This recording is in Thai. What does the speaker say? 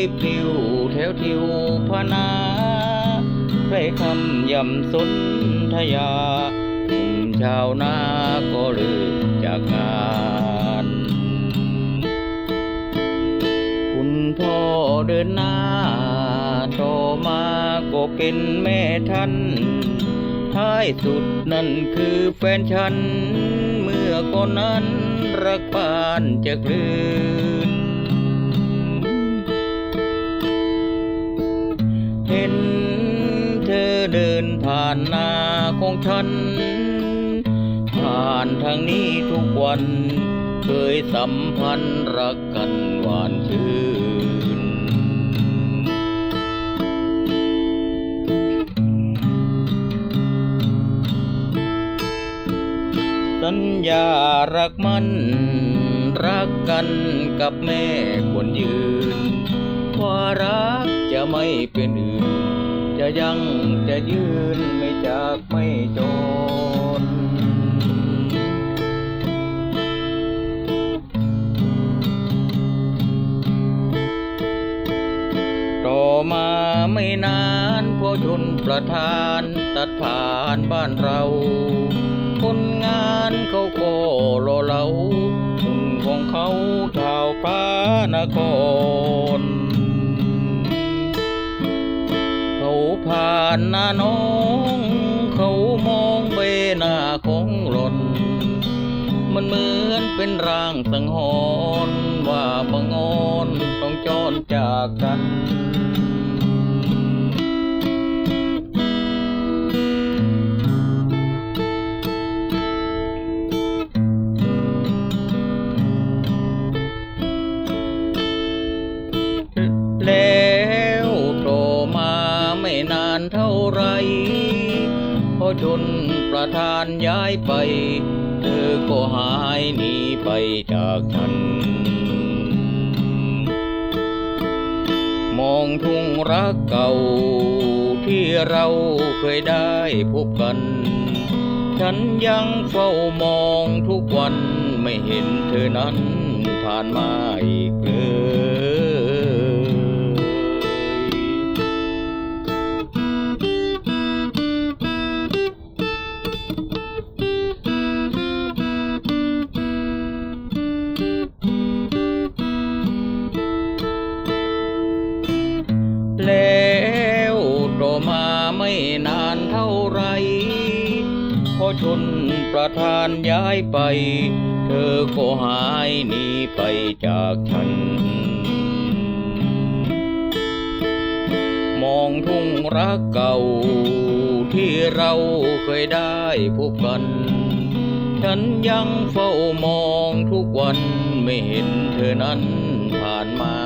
ลิบลิวแถวทิวพนาใครคำยำสนทยาชาวนาก็เลือกจากงาน คุณพ่อเดินหน้าต่อมาก็เป็นแม่ท่านท้ายสุดนั่นคือแฟนฉัน เมื่อก่อนนั้นรักบ้านจะคลืน เดินผ่านนาของฉัน ผ่านทางนี้ทุกวัน เคยสัมพันธ์รักกันหวานชื่น สัญญารักมัน รักกันกับแม่ควรยืน ว่ารักจะไม่เป็นอื่น ยังจะยืนไม่จากไม่จน ต่อมาไม่นานพอชนประทานตัดผ่านบ้านเรา คนงานเขาก็รอเราหุ่นของเขาชาวพระนคร เขาผ่านหน้าน้อง เขามองใบหน้าของหล่น มันเหมือนเป็นร่างสังหรณ์ว่าบังออนต้องจรจากกัน ไรพอชนประธานย้ายไป เธอก็หายหนีไปจากฉัน มองทุ่งรักเก่า ที่เราเคยได้พบกัน ฉันยังเฝ้ามองทุกวันไม่เห็นเธอนั้นผ่านมาอีกเลย ไม่นานเท่าไรพอชนประธานย้ายไป เธอก็หายหนีไปจากฉัน มองทุ่งรักเก่า ที่เราเคยได้พบกัน ฉันยังเฝ้ามองทุกวันไม่เห็นเธอนั้นผ่านมา